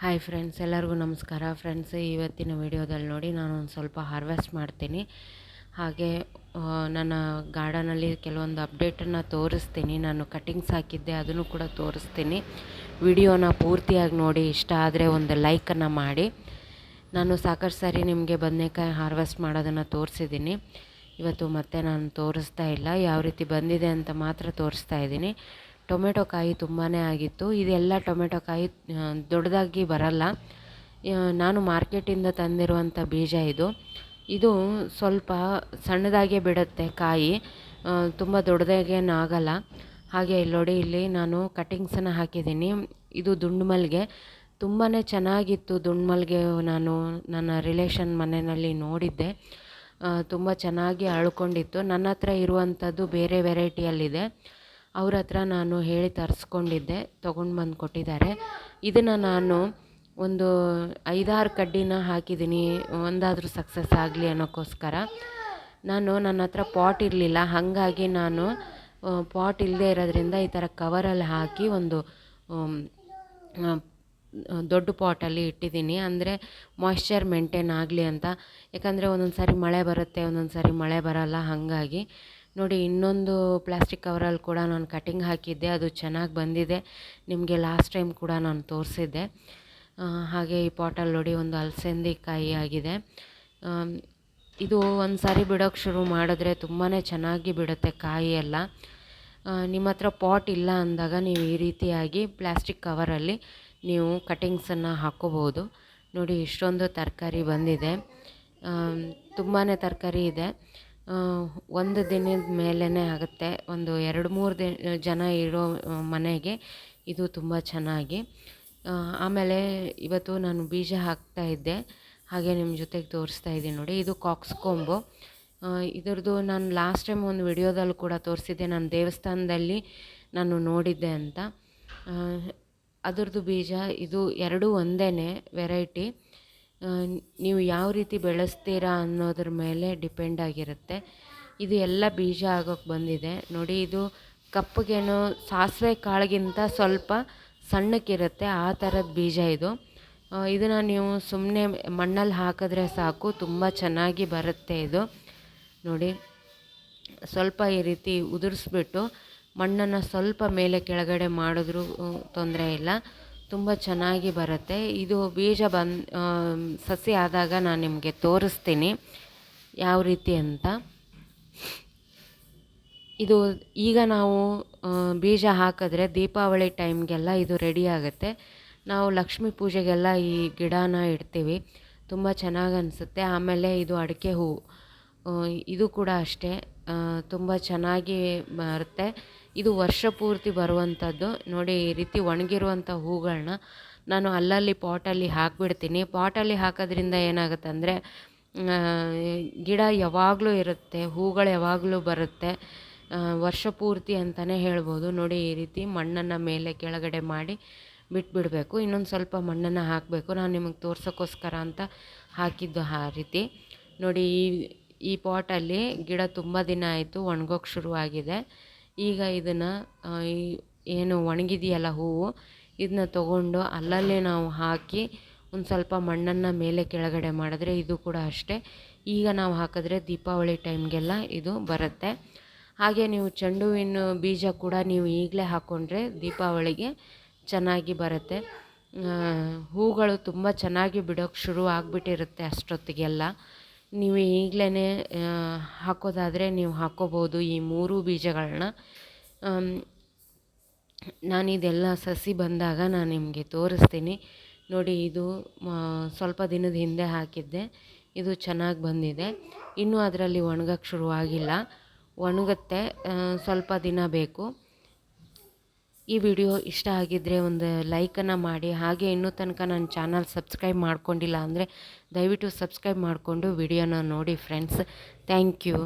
Hi friends ಎಲ್ಲರಿಗೂ ನಮಸ್ಕಾರ. Friends ಇವತ್ತಿನ ವಿಡಿಯೋದಲ್ಲಿ ನೋಡಿ ನಾನು ಒಂದು ಸ್ವಲ್ಪ ಹಾರ್ವೆಸ್ಟ್ ಮಾಡ್ತೀನಿ. ಹಾಗೆ ನನ್ನ ಗಾರ್ಡನಲ್ಲಿ ಕೆಲವೊಂದು ಅಪ್ಡೇಟನ್ನು ತೋರಿಸ್ತೀನಿ. ನಾನು ಕಟಿಂಗ್ಸ್ ಹಾಕಿದ್ದೆ, ಅದನ್ನು ಕೂಡ ತೋರಿಸ್ತೀನಿ. ವಿಡಿಯೋನ ಪೂರ್ತಿಯಾಗಿ ನೋಡಿ, ಇಷ್ಟ ಆದರೆ ಒಂದು ಲೈಕನ್ನು ಮಾಡಿ. ನಾನು ಸಾಕಷ್ಟು ಸಾರಿ ನಿಮಗೆ ಬದನೆಕಾಯಿ ಹಾರ್ವೆಸ್ಟ್ ಮಾಡೋದನ್ನು ತೋರಿಸಿದ್ದೀನಿ. ಇವತ್ತು ಮತ್ತೆ ನಾನು ತೋರಿಸ್ತಾ ಇಲ್ಲ. ಯಾವ ರೀತಿ ಬಂದಿದೆ ಅಂತ ಮಾತ್ರ ತೋರಿಸ್ತಾ ಇದ್ದೀನಿ. ಟೊಮೆಟೊ ಕಾಯಿ ತುಂಬಾ ಆಗಿತ್ತು. ಇದೆಲ್ಲ ಟೊಮೆಟೊ ಕಾಯಿ ದೊಡ್ಡದಾಗಿ ಬರಲ್ಲ. ನಾನು ಮಾರ್ಕೆಟಿಂದ ತಂದಿರುವಂಥ ಬೀಜ ಇದು. ಇದು ಸ್ವಲ್ಪ ಸಣ್ಣದಾಗೆ ಬಿಡುತ್ತೆ ಕಾಯಿ. ತುಂಬ ದೊಡ್ಡದಾಗೇನು ಆಗಲ್ಲ. ಹಾಗೆ ಇಲ್ಲಿ ಇಲ್ಲಿ ನಾನು ಕಟಿಂಗ್ಸನ್ನು ಹಾಕಿದ್ದೀನಿ. ಇದು ದುಂಡು ಮಲ್ಲಿಗೆ ತುಂಬಾ ಚೆನ್ನಾಗಿತ್ತು ದುಂಡು ಮಲ್ಲಿಗೆ ನಾನು ನನ್ನ ರಿಲೇಷನ್ ಮನೆಯಲ್ಲಿ ನೋಡಿದ್ದೆ. ತುಂಬ ಚೆನ್ನಾಗಿ ಅಳ್ಕೊಂಡಿತ್ತು. ನನ್ನ ಹತ್ರ ಇರುವಂಥದ್ದು ಬೇರೆ ವೆರೈಟಿಯಲ್ಲಿದೆ. ಅವ್ರ ಹತ್ರ ನಾನು ಹೇಳಿ ತರಿಸ್ಕೊಂಡಿದ್ದೆ, ತೊಗೊಂಡು ಬಂದು ಕೊಟ್ಟಿದ್ದಾರೆ. ಇದನ್ನು ನಾನು ಒಂದು ಐದಾರು ಕಡ್ಡಿನ ಹಾಕಿದ್ದೀನಿ, ಒಂದಾದರೂ ಸಕ್ಸಸ್ ಆಗಲಿ ಅನ್ನೋಕ್ಕೋಸ್ಕರ ನಾನು ನನ್ನ ಹತ್ರ ಪಾಟ್ ಇರಲಿಲ್ಲ, ಹಾಗಾಗಿ ನಾನು ಪಾಟ್ ಇಲ್ಲದೆ ಇರೋದ್ರಿಂದ ಈ ಥರ ಕವರಲ್ಲಿ ಹಾಕಿ ಒಂದು ದೊಡ್ಡ ಪಾಟಲ್ಲಿ ಇಟ್ಟಿದ್ದೀನಿ. ಅಂದರೆ ಮಾಯ್ಶ್ಚರ್ ಮೇಂಟೈನ್ ಆಗಲಿ ಅಂತ. ಯಾಕಂದರೆ ಒಂದೊಂದು ಸಾರಿ ಮಳೆ ಬರುತ್ತೆ ಒಂದೊಂದು ಸಾರಿ ಮಳೆ ಬರಲ್ಲ, ಹಾಗಾಗಿ. ನೋಡಿ, ಇನ್ನೊಂದು ಪ್ಲಾಸ್ಟಿಕ್ ಕವರಲ್ಲಿ ಕೂಡ ನಾನು ಕಟಿಂಗ್ ಹಾಕಿದ್ದೆ. ಅದು ಚೆನ್ನಾಗಿ ಬಂದಿದೆ. ನಿಮಗೆ ಲಾಸ್ಟ್ ಟೈಮ್ ಕೂಡ ನಾನು ತೋರಿಸಿದ್ದೆ. ಹಾಗೆ ಈ ಪಾಟಲ್ಲಿ ನೋಡಿ, ಒಂದು ಅಲಸಂದಿ ಕಾಯಿ ಆಗಿದೆ. ಇದು ಒಂದು ಸಾರಿ ಬಿಡೋಕ್ಕೆ ಶುರು ಮಾಡಿದ್ರೆ ತುಂಬಾ ಚೆನ್ನಾಗಿ ಬಿಡುತ್ತೆ ಕಾಯಿ ಎಲ್ಲ. ನಿಮ್ಮ ಹತ್ರ ಪಾಟ್ ಇಲ್ಲ ಅಂದಾಗ ನೀವು ಈ ರೀತಿಯಾಗಿ ಪ್ಲಾಸ್ಟಿಕ್ ಕವರಲ್ಲಿ ನೀವು ಕಟಿಂಗ್ಸನ್ನು ಹಾಕೋಬೋದು ನೋಡಿ, ಇಷ್ಟೊಂದು ತರಕಾರಿ ಬಂದಿದೆ. ತುಂಬಾ ತರಕಾರಿ ಇದೆ. ಒಂದು ದಿನದ ಮೇಲೇ ಆಗುತ್ತೆ. ಒಂದು ಎರಡು ಮೂರು ದಿನ, ಜನ ಇರೋ ಮನೆಗೆ ಇದು ತುಂಬ ಚೆನ್ನಾಗಿ. ಆಮೇಲೆ ಇವತ್ತು ನಾನು ಬೀಜ ಹಾಕ್ತಾ ಇದ್ದೆ. ಹಾಗೆ ನಿಮ್ಮ ಜೊತೆಗೆ ತೋರಿಸ್ತಾ ಇದ್ದೀನಿ ನೋಡಿ. ಇದು ಕಾಕ್ಸ್ ಕೊಂಬು. ಇದ್ರದ್ದು ನಾನು ಲಾಸ್ಟ್ ಟೈಮ್ ಒಂದು ವಿಡಿಯೋದಲ್ಲಿ ಕೂಡ ತೋರಿಸಿದ್ದೆ. ನಾನು ದೇವಸ್ಥಾನದಲ್ಲಿ ನಾನು ನೋಡಿದ್ದೆ ಅಂತ. ಅದರದ್ದು ಬೀಜ ಇದು ಎರಡೂ ಒಂದೇ ವೆರೈಟಿ ನೀವು ಯಾವ ರೀತಿ ಬೆಳೆಸ್ತೀರಾ ಅನ್ನೋದ್ರ ಮೇಲೆ ಡಿಪೆಂಡ್ ಆಗಿರುತ್ತೆ. ಇದು ಎಲ್ಲ ಬೀಜ ಆಗೋಕ್ಕೆ ಬಂದಿದೆ. ನೋಡಿ, ಇದು ಕಪ್ಪಗೇನು ಸಾಸಿವೆ ಕಾಳಿಗಿಂತ ಸ್ವಲ್ಪ ಸಣ್ಣಕ್ಕಿರುತ್ತೆ. ಆ ಥರದ ಬೀಜ ಇದು. ಇದನ್ನು ನೀವು ಸುಮ್ಮನೆ ಮಣ್ಣಲ್ಲಿ ಹಾಕಿದ್ರೆ ಸಾಕು. ತುಂಬ ಚೆನ್ನಾಗಿ ಬರುತ್ತೆ ಇದು. ನೋಡಿ, ಸ್ವಲ್ಪ ಈ ರೀತಿ ಉದುರಿಸ್ಬಿಟ್ಟು ಮಣ್ಣನ್ನು ಸ್ವಲ್ಪ ಮೇಲೆ ಕೆಳಗಡೆ ಮಾಡಿದ್ರೂ ತೊಂದರೆ ಇಲ್ಲ. ತುಂಬ ಚೆನ್ನಾಗಿ ಬರುತ್ತೆ. ಇದು ಬೀಜ ಬಂದು ಸಸಿ ಆದಾಗ ನಾನು ನಿಮಗೆ ತೋರಿಸ್ತೀನಿ. ಯಾವ ರೀತಿ ಅಂತ. ಇದು ಈಗ ನಾವು ಬೀಜ ಹಾಕಿದ್ರೆ ದೀಪಾವಳಿ ಟೈಮ್ಗೆಲ್ಲ ಇದು ರೆಡಿ ಆಗುತ್ತೆ. ನಾವು ಲಕ್ಷ್ಮೀ ಪೂಜೆಗೆಲ್ಲ ಈ ಗಿಡನ ಇಡ್ತೀವಿ. ತುಂಬ ಚೆನ್ನಾಗಿ ಅನಿಸುತ್ತೆ. ಆಮೇಲೆ ಇದು ಅಡಿಕೆ ಹೂವು ಇದು ಕೂಡ ಅಷ್ಟೇ. ತುಂಬ ಚೆನ್ನಾಗಿ ಬರುತ್ತೆ. ಇದು ವರ್ಷ ಪೂರ್ತಿ ಬರುವಂಥದ್ದು ನೋಡಿ, ಈ ರೀತಿ ಒಣಗಿರುವಂಥ ಹೂಗಳನ್ನ ನಾನು ಅಲ್ಲಲ್ಲಿ ಪಾಟಲ್ಲಿ ಹಾಕಿಬಿಡ್ತೀನಿ. ಪಾಟಲ್ಲಿ ಹಾಕೋದ್ರಿಂದ ಏನಾಗುತ್ತೆ ಅಂದರೆ ಗಿಡ ಯಾವಾಗಲೂ ಇರುತ್ತೆ, ಹೂಗಳು ಯಾವಾಗಲೂ ಬರುತ್ತೆ. ವರ್ಷ ಪೂರ್ತಿ ಅಂತಲೇ ಹೇಳ್ಬೋದು. ನೋಡಿ, ಈ ರೀತಿ ಮಣ್ಣನ್ನು ಮೇಲೆ ಕೆಳಗಡೆ ಮಾಡಿ ಬಿಟ್ಬಿಡಬೇಕು. ಇನ್ನೊಂದು ಸ್ವಲ್ಪ ಮಣ್ಣನ್ನು ಹಾಕಬೇಕು. ನಾನು ನಿಮಗೆ ತೋರ್ಸೋಕ್ಕೋಸ್ಕರ ಅಂತ ಹಾಕಿದ್ದು ಆ ರೀತಿ. ನೋಡಿ, ಈ ಈ ಪಾಟಲ್ಲಿ ಗಿಡ ತುಂಬ ದಿನ ಆಯಿತು, ಒಣಗೋಕೆ ಶುರುವಾಗಿದೆ. ಈಗ ಇದನ್ನು ಏನು ಒಣಗಿದೆಯಲ್ಲ ಹೂವು, ಇದನ್ನ ತಗೊಂಡು ಅಲ್ಲಲ್ಲೇ ನಾವು ಹಾಕಿ ಒಂದು ಸ್ವಲ್ಪ ಮಣ್ಣನ್ನು ಮೇಲೆ ಕೆಳಗಡೆ ಮಾಡಿದ್ರೆ ಇದು ಕೂಡ ಅಷ್ಟೇ. ಈಗ ನಾವು ಹಾಕಿದ್ರೆ ದೀಪಾವಳಿ ಟೈಮ್ಗೆಲ್ಲ ಇದು ಬರುತ್ತೆ. ಹಾಗೆ ನೀವು ಚೆಂಡು ಹೂವಿನ ಬೀಜ ಕೂಡ ನೀವು ಈಗಲೇ ಹಾಕ್ಕೊಂಡ್ರೆ ದೀಪಾವಳಿಗೆ ಚೆನ್ನಾಗಿ ಬರುತ್ತೆ. ಹೂಗಳು ತುಂಬ ಚೆನ್ನಾಗಿ ಬಿಡೋಕ್ಕೆ ಶುರು ಆಗಿಬಿಟ್ಟಿರುತ್ತೆ ಅಷ್ಟೊತ್ತಿಗೆಲ್ಲ. ನೀವು ಈಗಲೇ ಹಾಕೋದಾದರೆ ನೀವು ಹಾಕ್ಕೋಬೋದು ಈ ಮೂರು ಬೀಜಗಳನ್ನ ನಾನು ಇದೆಲ್ಲ ಸಸಿ ಬಂದಾಗ ನಾನು ನಿಮಗೆ ತೋರಿಸ್ತೀನಿ. ನೋಡಿ, ಇದು ಸ್ವಲ್ಪ ದಿನದ ಹಿಂದೆ ಹಾಕಿದ್ದೆ. ಇದು ಚೆನ್ನಾಗಿ ಬಂದಿದೆ. ಇನ್ನೂ ಅದರಲ್ಲಿ ಒಣಗಕ್ಕೆ ಶುರುವಾಗಿಲ್ಲ. ಒಣಗುತ್ತೆ ಸ್ವಲ್ಪ ದಿನ ಬೇಕು. ಈ ವಿಡಿಯೋ ಇಷ್ಟ ಆಗಿದ್ದರೆ ಒಂದು ಲೈಕನ್ನು ಮಾಡಿ. ಹಾಗೆ ಇನ್ನೂ ತನಕ ನನ್ನ ಚಾನಲ್ ಸಬ್ಸ್ಕ್ರೈಬ್ ಮಾಡ್ಕೊಂಡಿಲ್ಲ ಅಂದರೆ ದಯವಿಟ್ಟು ಸಬ್ಸ್ಕ್ರೈಬ್ ಮಾಡಿಕೊಂಡು ವಿಡಿಯೋನ ನೋಡಿ ಫ್ರೆಂಡ್ಸ್ ಥ್ಯಾಂಕ್ ಯು